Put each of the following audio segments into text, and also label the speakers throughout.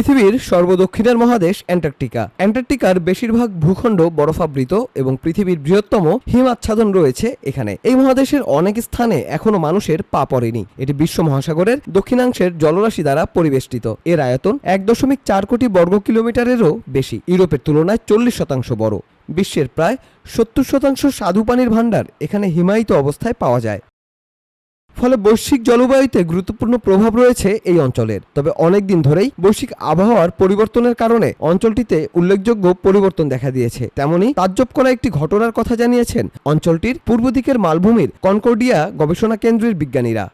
Speaker 1: পৃথিবীর সর্বদক্ষিণের মহাদেশ অ্যান্টার্কটিকা। অ্যান্টার্কটিকার বেশিরভাগ ভূখণ্ড বরফাবৃত এবং পৃথিবীর বৃহত্তম হিমাচ্ছাদন রয়েছে এখানে। এই মহাদেশের অনেক স্থানে এখনও মানুষের পা পড়েনি। এটি বিশ্ব মহাসাগরের দক্ষিণাংশের জলরাশি দ্বারা পরিবেষ্টিত। এর আয়তন এক দশমিক চার কোটি বর্গ কিলোমিটারেরও বেশি। ইউরোপের তুলনায় চল্লিশ শতাংশ বড়। বিশ্বের প্রায় সত্তর শতাংশ স্বাদু পানির ভাণ্ডার এখানে হিমায়িত অবস্থায় পাওয়া যায়। ফলে বৈশ্বিক জলবায়ুতে গুরুত্বপূর্ণ প্রভাব রয়েছে এই অঞ্চলের। তবে অনেক দিন ধরেই বৈশ্বিক আবহাওয়ার পরিবর্তনের কারণে অঞ্চলটিতে উল্লেখযোগ্য পরিবর্তন দেখা দিয়েছে। তেমনি তাজ্জব করা একটি ঘটনার কথা জানিয়েছেন, অঞ্চলটির পূর্ব দিকের মালভূমির কনকর্ডিয়া গবেষণা কেন্দ্রের বিজ্ঞানীরা।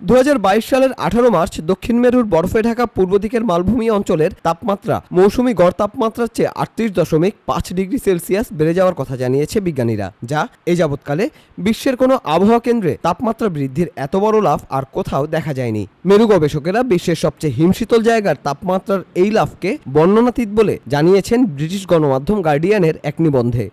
Speaker 1: দু হাজার বাইশ সালের আঠারো মার্চ দক্ষিণ মেরুর বরফে ঢাকা পূর্ব দিকের মালভূমি অঞ্চলের তাপমাত্রা মৌসুমি গড় তাপমাত্রার চেয়ে আটত্রিশ দশমিক পাঁচ ডিগ্রি সেলসিয়াস বেড়ে যাওয়ার কথা জানিয়েছে বিজ্ঞানীরা, যা এ যাবৎকালে বিশ্বের কোনো আবহাওয়া কেন্দ্রে তাপমাত্রা বৃদ্ধির এত বড় লাভ আর কোথাও দেখা যায়নি। মেরু গবেষকেরা বিশ্বের সবচেয়ে হিমশীতল জায়গার তাপমাত্রার এই লাভকে বর্ণনাতীত বলে জানিয়েছেন ব্রিটিশ গণমাধ্যম গার্ডিয়ানের এক নিবন্ধে।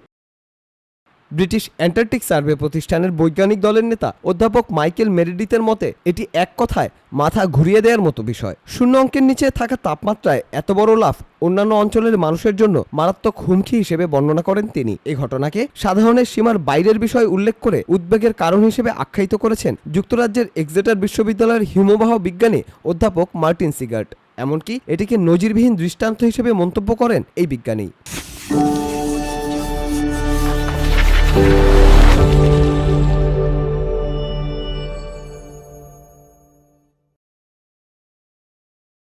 Speaker 1: ব্রিটিশ অ্যান্টার্কটিক সার্ভে প্রতিষ্ঠানের বৈজ্ঞানিক দলের নেতা অধ্যাপক মাইকেল মেরিডিতের মতে, এটি এক কথায় মাথা ঘুরিয়ে দেওয়ার মতো বিষয়। শূন্য অঙ্কের নিচে থাকা তাপমাত্রায় এত বড় লাভ অন্যান্য অঞ্চলের মানুষের জন্য মারাত্মক হুমকি হিসেবে বর্ণনা করেন তিনি। এই ঘটনাকে সাধারণের সীমার বাইরের বিষয় উল্লেখ করে উদ্বেগের কারণ হিসেবে আখ্যায়িত করেছেন যুক্তরাজ্যের এক্সেটার বিশ্ববিদ্যালয়ের হিমবাহ বিজ্ঞানী অধ্যাপক মার্টিন সিগার্ট। এমনকি এটিকে নজিরবিহীন দৃষ্টান্ত হিসেবে মন্তব্য করেন এই বিজ্ঞানী।